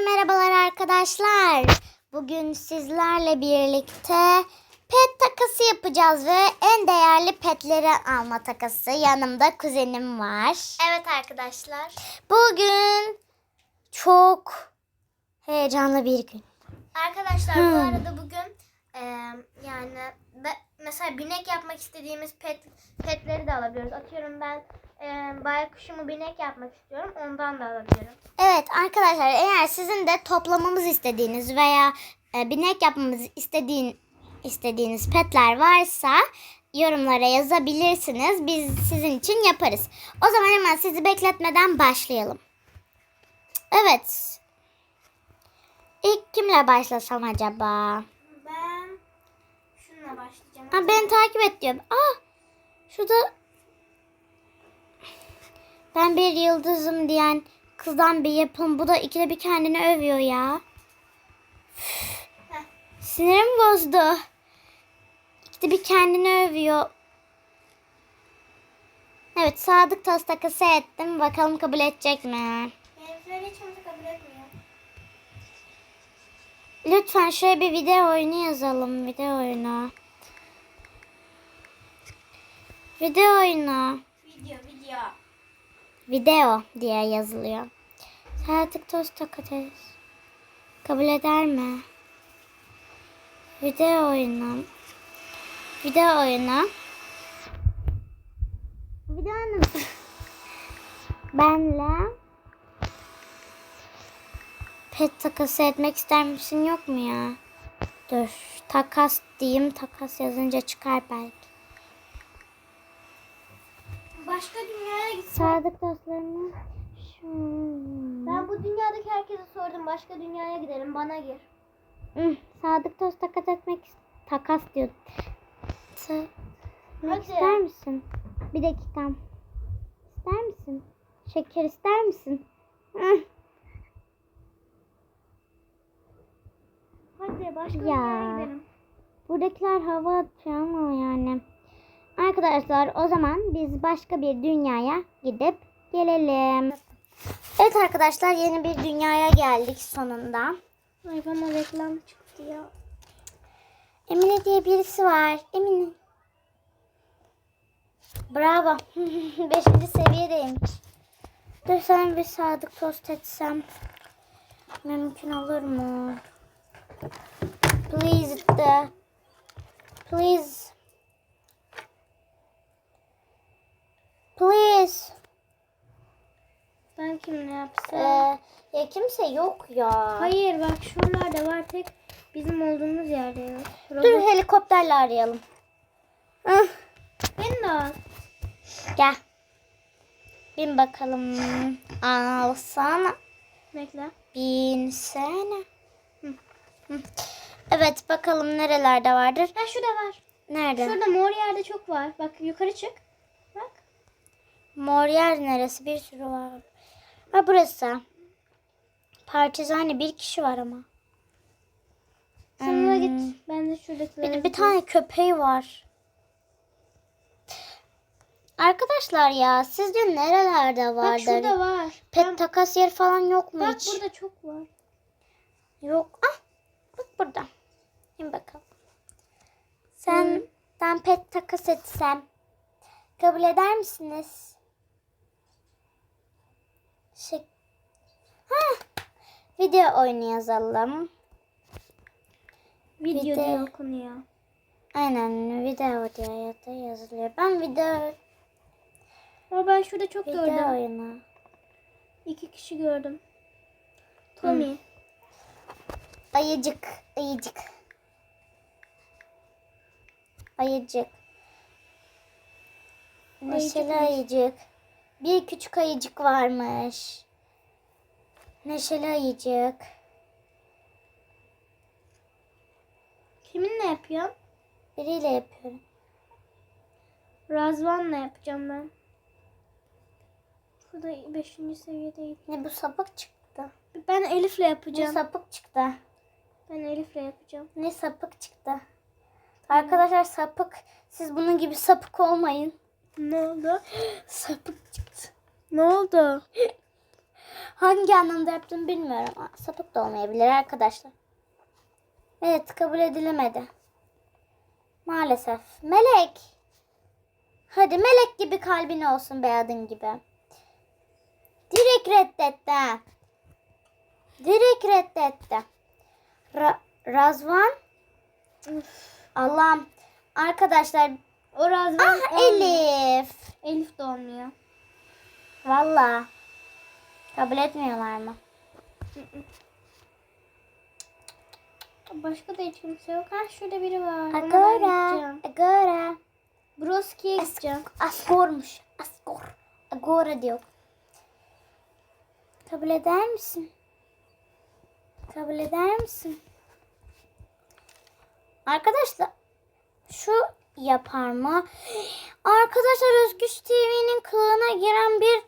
Merhabalar arkadaşlar. Bugün sizlerle birlikte pet takası yapacağız ve en değerli petleri alma takası. Yanımda kuzenim var. Evet arkadaşlar. Bugün çok heyecanlı bir gün. Arkadaşlar Hmm. bu arada bugün e, yani be- mesela binek yapmak istediğimiz pet petleri de alabiliyoruz. Atıyorum ben e, baykuşumu binek yapmak istiyorum. Ondan da alabilirim. Evet arkadaşlar eğer sizin de toplamamız istediğiniz veya e, binek yapmamızı istediğin, istediğiniz petler varsa yorumlara yazabilirsiniz. Biz sizin için yaparız. O zaman hemen sizi bekletmeden başlayalım. Evet. İlk kimle başlasam acaba? Ben şununla başlayacağım. Ha, beni takip et diyor. Aa, şurada ben bir yıldızım diyen kızdan bir yapım. Bu da ikide bir kendini övüyor ya. Sinirim bozdu. İkide bir kendini övüyor. Evet Sadık tost takası ettim. Bakalım kabul edecek mi? Benimkileri hiç kimse kabul etmiyor. Lütfen şöyle bir video oyunu yazalım. Video oyunu. Video oyunu. Video video. Video diye yazılıyor. Sadık tost takacağız. Kabul eder mi? Video oyunu. Video oyunu. Video oyunu. Benle pet takası etmek ister misin yok mu ya? Dur takas diyeyim takas yazınca çıkar belki. Başka dünyaya gitsem. Sadık dostlarına. Ben bu dünyadaki herkese sordum. Başka dünyaya gidelim. Bana gir. Hı, Sadık tost takas etmek takas diyor. Sa- Hadi. ister misin? Bir dakikam. İster misin? Şeker ister misin? Hı, Hadi başka Ya. dünyaya gidelim. Buradakiler hava atıyor ama yani. Arkadaşlar o zaman biz başka bir dünyaya gidip gelelim. Evet arkadaşlar yeni bir dünyaya geldik sonunda. Ay bana reklam çıktı ya. Emine diye birisi var. Emine. Bravo. Beşinci seviyedeymiş. Dur sana bir sadık tost etsem. Mümkün olur mu? Please de. Please. Please. Ben kimle yapsam? Ee, ya kimse yok ya. Hayır bak şuralarda var tek bizim olduğumuz yerde yok. Dur helikopterle arayalım. Hıh. Beni de al. Gel. Bin bakalım. Alsana. Bekle. Binsene. Hı. Hı. Evet bakalım nerelerde vardır. Ha şurada var. Nerede? Şurada mor yerde çok var. Bak yukarı çık. Bak. Mor yer neresi? Bir sürü var. Ha burası. Partizane bir kişi var ama. Sen Hmm. git. Ben de şuradakilere Bir, bir tane köpeği var. Arkadaşlar ya sizce nerelerde Bak vardır? şurada var. Pet takas yeri falan yok mu Bak hiç? burada çok var. Yok. Ah, bak burada. İn bakalım. Sen, ben pet takas etsem kabul eder misiniz? Şey, ha, video oyunu yazalım. Video de- diye okunuyor. Aynen video diye da yazılıyor. Ben video, Ama ben şurada çok video gördüm. oyunu. İki kişi gördüm. Tommy. Ayıcık, ayıcık. Ayıcık. Neşeli ayıcık. Bir küçük ayıcık varmış. Neşeli ayıcık. Kiminle yapıyorsun? Biriyle yapıyorum. Razvan'la yapacağım ben. Şurada 5. seviyedeyim. Ne bu sapık çıktı. Ben Elif'le Ne yapacağım. sapık çıktı. Ben Elif'le yapacağım. Ne sapık çıktı. Arkadaşlar sapık. Siz bunun gibi sapık olmayın. Ne oldu? Sapık çıktı. Ne oldu? Hangi anlamda yaptım bilmiyorum. Aa, Sapık da olmayabilir arkadaşlar. Evet kabul edilemedi. Maalesef. Melek. Hadi melek gibi kalbin olsun be adın gibi. Direkt reddetti. Direkt reddetti. Ra- Razvan. Allah'ım. Arkadaşlar. O Razvan Ah. Elif. Elif de olmuyor. Valla. Kabul etmiyorlar mı? Başka da hiç kimse yok. Ha şurada biri var. Agora. Agora. Broski'ye gideceğim. Askormuş. Askor. Agora diyor. Kabul eder misin? Kabul eder misin? Arkadaşlar şu yapar mı? Arkadaşlar Özgüç TV'nin kılığına giren bir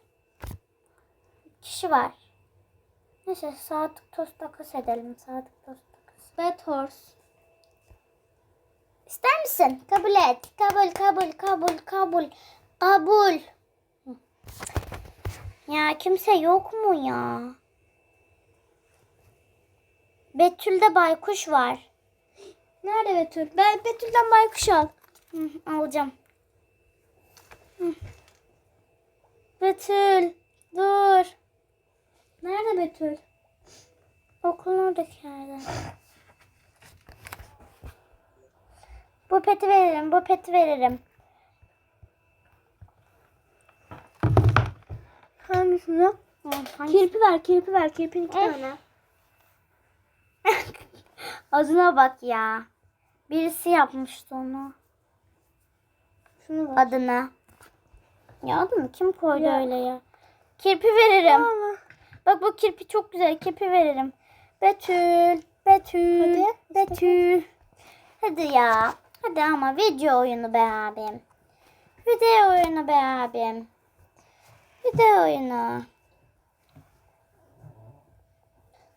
kişi var. Neyse Sadık Tost takas edelim. Sadık Tost takas. Bad Horse. İster misin? Kabul et. Kabul, kabul, kabul, kabul. Kabul. Ya kimse yok mu ya? Betül'de baykuş var. Nerede Betül? Ben Betül'den baykuş al. Hı, alacağım. Hı. Betül, dur. Nerede Betül? Okulun oradaki yerde. Bu peti veririm, bu peti veririm. Hangisini? Hı, hangi- Kirpi ver, kirpi ver. Kirpin iki Eh. tane. Adına bak ya. Birisi yapmıştı onu. Şunu ver. Adına. Ya adını kim koydu Ya. öyle ya? Kirpi veririm. Allah. Bak bu kirpi çok güzel. Kirpi veririm. Betül. Betül. Hadi, Betül. Hadi ya. Hadi ama video oyunu be abim. Video oyunu be abim. Video oyunu.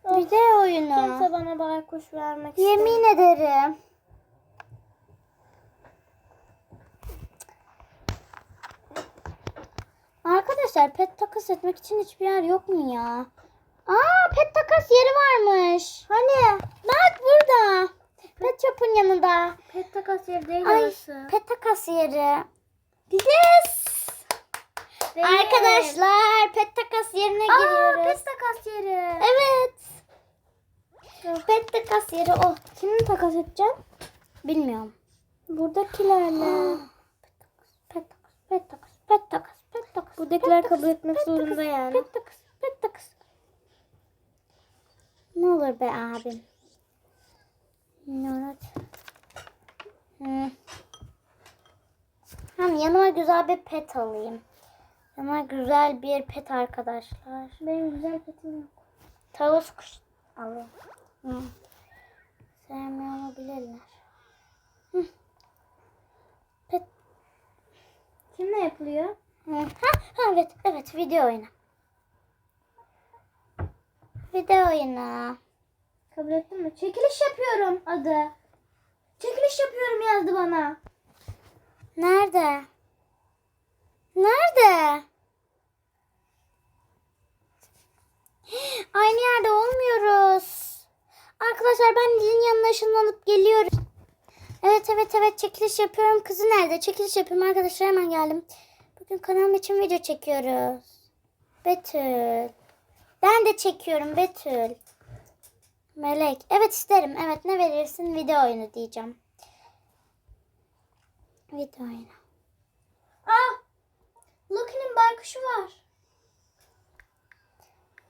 Video oyunu. Kimse bana baykuş vermek istemiyor. Yemin ederim. Arkadaşlar pet takas etmek için hiçbir yer yok mu ya? Aa pet takas yeri varmış. Hani? Bak burada. Pet shop'un yanında. Pet takas yeri değil Ay orası. pet takas yeri. Değil. Arkadaşlar pet takas yerine Aa, giriyoruz. pet takas yeri. Evet. Pet takas yeri o. Kimi takas edeceğim? Bilmiyorum. Buradakilerle. Pet takas, pet takas, pet takas, pet takas. Buradakiler pet kabul takas, etmek pet zorunda takas, yani. Pet takas, pet takas. Ne olur be abim. Evet. Hmm. Hem yanıma güzel bir pet alayım. Yanıma güzel bir pet arkadaşlar. Benim güzel petim yok. Tavus kuş alayım. Hı. Sevmiyor olabilirler. Hı. Pet Kimle yapılıyor? Ha, ha, evet, evet video oyunu. Video oyunu. Kabul ettin mi? Çekiliş yapıyorum adı. Çekiliş yapıyorum yazdı bana. Nerede? Nerede? Aynı yerde olmuyoruz. Arkadaşlar ben Dil'in yanına ışınlanıp geliyorum. Evet evet evet çekiliş yapıyorum. Kızı nerede? Çekiliş yapıyorum arkadaşlar hemen geldim. Bugün kanalım için video çekiyoruz. Betül. Ben de çekiyorum Betül. Melek. Evet isterim. Evet ne verirsin? Video oyunu diyeceğim. Video oyunu. Aa! Lucky'nin baykuşu var.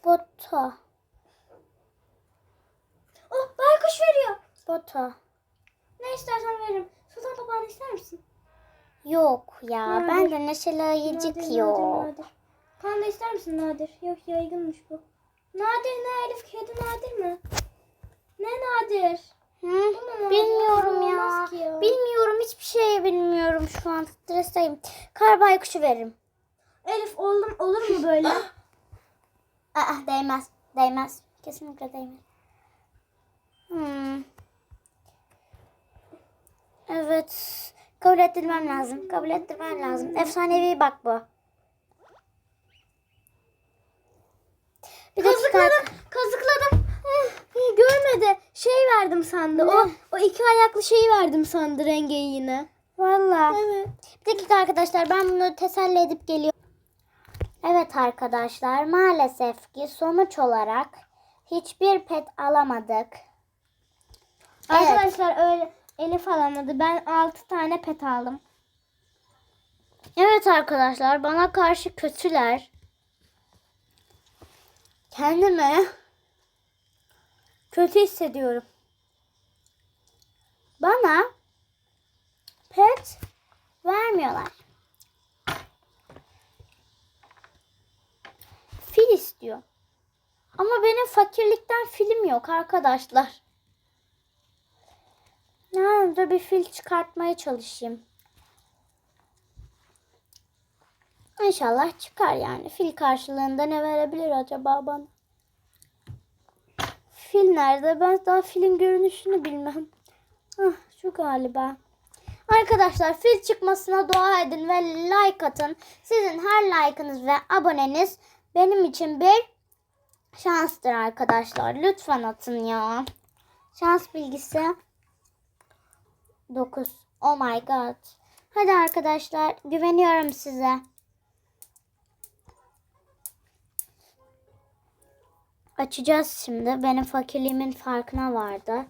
Boto. Oh baykuş veriyor. Boto. Ne istersen veririm. Sultan papağanı ister misin? Yok ya. Nadir. Ben de neşeli ayıcık Nadir, yok. Nadir, nadir. Panda ister misin Nadir? Yok yaygınmış bu. Nadir ne Elif? Kedi Nadir mi? Ne Nadir? Hı? mu? Bilmiyorum ya. Ya. Bilmiyorum. Hiçbir şey bilmiyorum şu an. Stresteyim. Kar baykuşu veririm. Elif oğlum olur mu böyle? Aa, değmez. Değmez. Kesinlikle değmez. Hmm. Evet. Kabul ettirmem lazım. Kabul ettirmem lazım. Efsanevi bak bu. Kazıkladım. Kazıkladım. Hı, Görmedi. Şey verdim sandı. O, o iki ayaklı şeyi verdim sandı rengeyi yine. Valla. Evet. Bir dakika arkadaşlar ben bunu teselli edip geliyorum. Evet arkadaşlar maalesef ki sonuç olarak hiçbir pet alamadık. Evet. Arkadaşlar öyle Elif alamadı. Ben 6 tane pet aldım. Evet arkadaşlar bana karşı kötüler. Kendimi kötü hissediyorum. Bana pet vermiyorlar. Fil istiyor. Ama benim fakirlikten film yok arkadaşlar. Dur bir fil çıkartmaya çalışayım. İnşallah çıkar yani. Fil karşılığında ne verebilir acaba bana? Fil nerede? Ben daha filin görünüşünü bilmem. Ah, şu galiba. Arkadaşlar fil çıkmasına dua edin ve like atın. Sizin her like'ınız ve aboneniz benim için bir şanstır arkadaşlar. Lütfen atın ya. Şans bilgisi 9. Oh my god. Hadi arkadaşlar güveniyorum size. Açacağız şimdi. Benim fakirliğimin farkına vardı.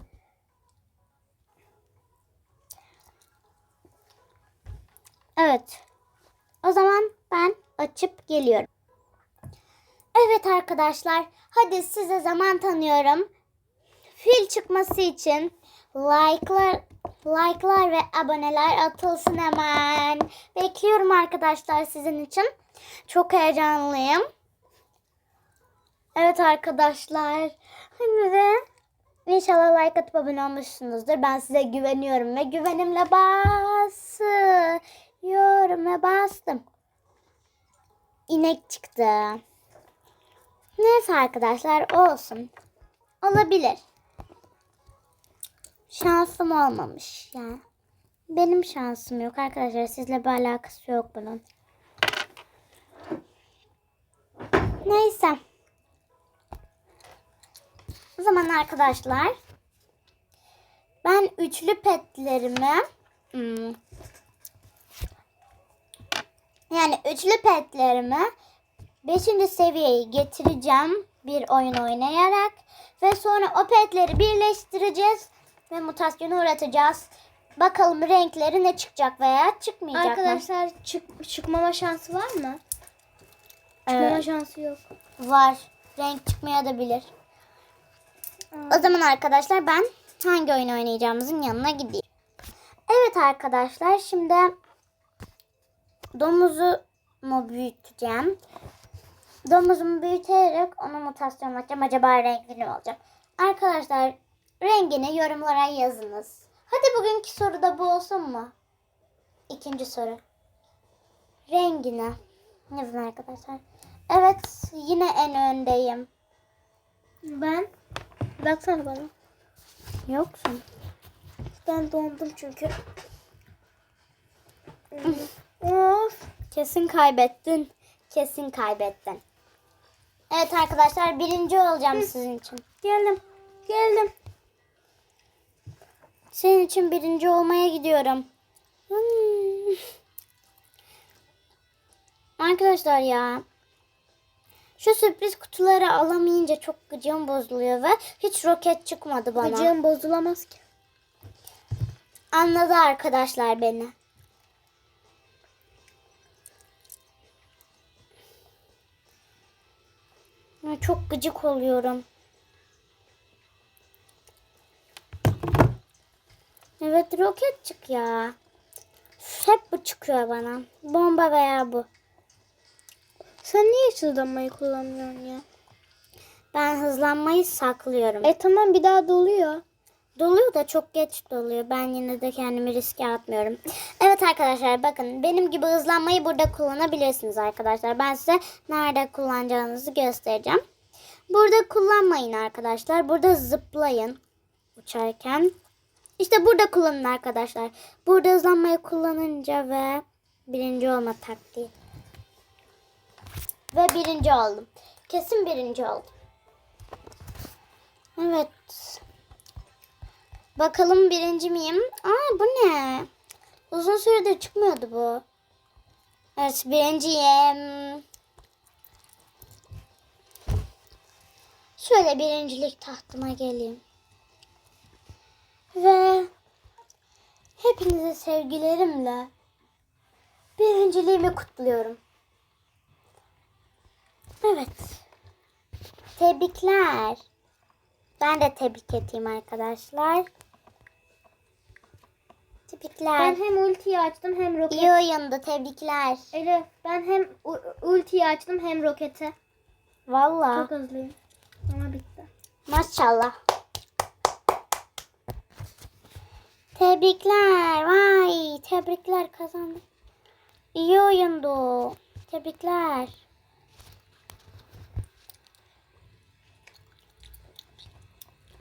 Evet. O zaman ben açıp geliyorum. Evet arkadaşlar. Hadi size zaman tanıyorum. Fil çıkması için like'lar like'lar ve aboneler atılsın hemen. Bekliyorum arkadaşlar sizin için. Çok heyecanlıyım. Evet arkadaşlar. Hadi de inşallah like atıp abone olmuşsunuzdur. Ben size güveniyorum ve güvenimle basıyorum ve bastım. İnek çıktı. Neyse arkadaşlar olsun. Olabilir. Şansım olmamış yani. Benim şansım yok arkadaşlar. Sizle bir alakası yok bunun. Neyse. O zaman arkadaşlar ben üçlü petlerimi hmm, yani üçlü petlerimi 5. seviyeye getireceğim bir oyun oynayarak ve sonra o petleri birleştireceğiz ve mutasyona uğratacağız. Bakalım renkleri ne çıkacak veya çıkmayacak mı? Arkadaşlar çık, çıkmama şansı var mı? Çıkmama Evet. şansı yok. Var. Renk çıkmaya da bilir. O zaman arkadaşlar ben hangi oyun oynayacağımızın yanına gideyim. Evet arkadaşlar şimdi domuzu mu büyüteceğim? Domuzumu büyüterek onu mutasyonlatacağım. Acaba rengi ne olacak? Arkadaşlar rengini yorumlara yazınız. Hadi bugünkü soru da bu olsun mu? İkinci soru. Rengini yazın arkadaşlar. Evet yine en öndeyim. Ben baksana bana. Yoksun. Ben dondum çünkü. of. Kesin kaybettin. Kesin kaybettin. Evet arkadaşlar birinci olacağım sizin için. Geldim. Geldim. Senin için birinci olmaya gidiyorum. Hmm. Arkadaşlar ya. Şu sürpriz kutuları alamayınca çok gıcığım bozuluyor ve hiç roket çıkmadı bana. Gıcığım bozulamaz ki. Anladı arkadaşlar beni. Çok gıcık oluyorum. Evet roket çık ya. Hep bu çıkıyor bana. Bomba veya bu. Sen niye hızlanmayı kullanmıyorsun ya? Ben hızlanmayı saklıyorum. E tamam bir daha doluyor. Doluyor da çok geç doluyor. Ben yine de kendimi riske atmıyorum. Evet arkadaşlar bakın benim gibi hızlanmayı burada kullanabilirsiniz arkadaşlar. Ben size nerede kullanacağınızı göstereceğim. Burada kullanmayın arkadaşlar. Burada zıplayın uçarken. İşte burada kullanın arkadaşlar. Burada hızlanmayı kullanınca ve birinci olma taktiği. Ve birinci oldum. Kesin birinci oldum. Evet. Bakalım birinci miyim? Aa bu ne? Uzun süredir çıkmıyordu bu. Evet birinciyim. Şöyle birincilik tahtıma geleyim. Ve hepinize sevgilerimle birinciliğimi kutluyorum. Evet. Tebrikler. Ben de tebrik edeyim arkadaşlar. Tebrikler. Ben hem ultiyi açtım hem roket. İyi oyundu. Tebrikler. Elif ben hem ultiyi açtım hem roketi. Valla. Çok hızlıyım. Ama bitti. Maşallah. Tebrikler. Vay. Tebrikler kazandık. İyi oyundu. Tebrikler.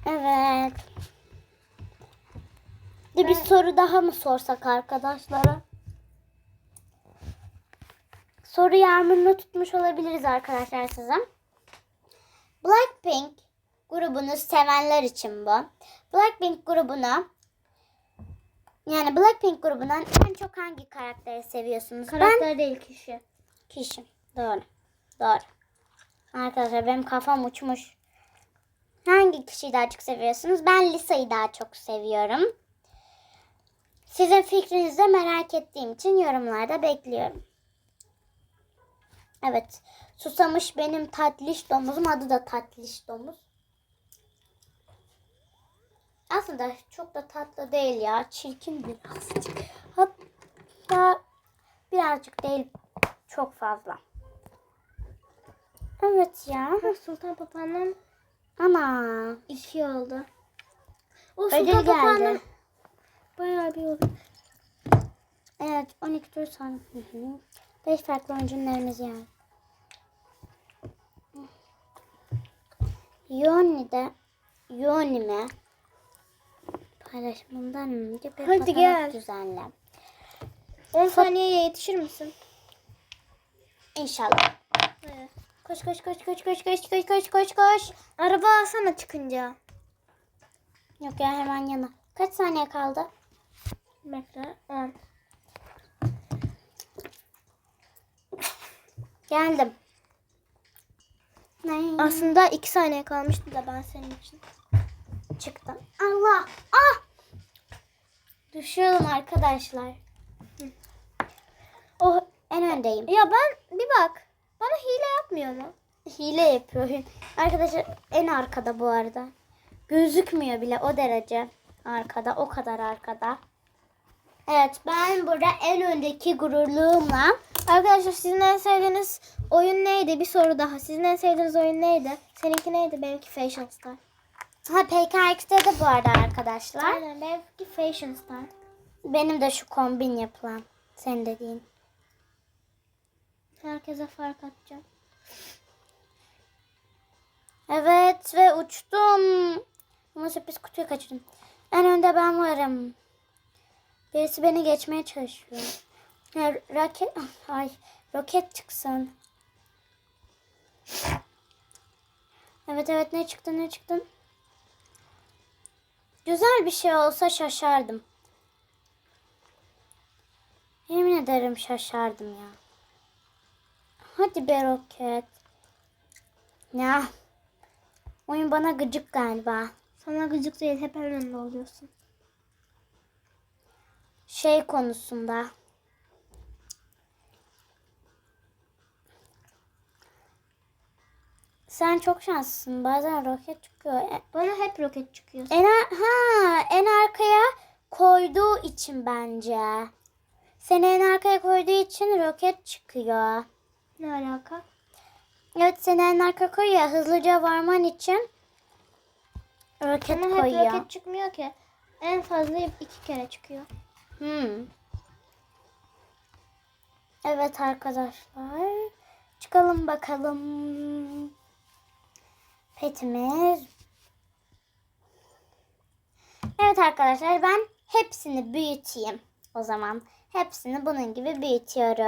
Evet. Bir, bir soru daha mı sorsak arkadaşlara? Soru yağmurunu tutmuş olabiliriz arkadaşlar size. Blackpink grubunu sevenler için bu. Blackpink grubuna yani Blackpink grubundan en çok hangi karakteri seviyorsunuz? Karakter değil kişi. Ben kişi. Doğru. Doğru. Arkadaşlar benim kafam uçmuş. Hangi kişiyi daha çok seviyorsunuz? Ben Lisa'yı daha çok seviyorum. Sizin fikrinizi de merak ettiğim için yorumlarda bekliyorum. Evet. Susamış benim tatlış domuzum. Adı da tatlış domuz. Aslında çok da tatlı değil ya. Çirkin birazcık. Hatta birazcık değil. Çok fazla. Evet ya. Sultan Papağan'dan Ana. iki oldu. O Ödül Sultan geldi. bayağı bir oldu. Evet 12 tur sonra. 5 farklı oyuncunlarımız yani. Yoni'de Yoni'me paylaşımından önce bir Hadi gel. düzenle. 10 saniyeye yetişir misin? İnşallah. Evet. Koş koş koş koş koş koş koş koş koş koş. Araba alsana çıkınca. Yok ya hemen yana. Kaç saniye kaldı? Bekle. 10. Geldim. Ne? Aslında 2 saniye kalmıştı da ben senin için. Çıktı. Allah! Ah! Düşüyorum arkadaşlar. Oh en öndeyim. Ya ben bir bak. Bana hile yapmıyor mu? Hile yapıyor. Arkadaşlar en arkada bu arada. Gözükmüyor bile o derece arkada. O kadar arkada. Evet ben burada en öndeki gururluğumla Arkadaşlar sizin en sevdiğiniz oyun neydi? Bir soru daha. Sizin en sevdiğiniz oyun neydi? Seninki neydi? Benimki Fashion Star. Ha PKX'de de bu arada arkadaşlar. Aynen benimki Fashion Star. Benim de şu kombin yapılan. Senin dediğin. Herkese fark atacağım. Evet ve uçtum. Ama sürpriz kutuyu kaçırdım. En önde ben varım. Birisi beni geçmeye çalışıyor. Ya, raket, ay, roket çıksın. Evet evet ne çıktı ne çıktı? Güzel bir şey olsa şaşardım. Yemin ederim şaşardım ya. Hadi be roket. Ya. Oyun bana gıcık galiba. Sana gıcık değil. Hep en önde oluyorsun. Şey konusunda. Sen çok şanslısın. Bazen roket çıkıyor. E- Bana hep roket çıkıyor. En ha en arkaya koyduğu için bence. Seni en arkaya koyduğu için roket çıkıyor. Ne alaka? Evet seni en arkaya koyuyor. Hızlıca varman için roket Bana hep koyuyor. roket çıkmıyor ki. En fazla iki kere çıkıyor. Hmm. Evet arkadaşlar. Çıkalım bakalım. Petimiz. Evet arkadaşlar ben hepsini büyüteyim. O zaman hepsini bunun gibi büyütüyorum.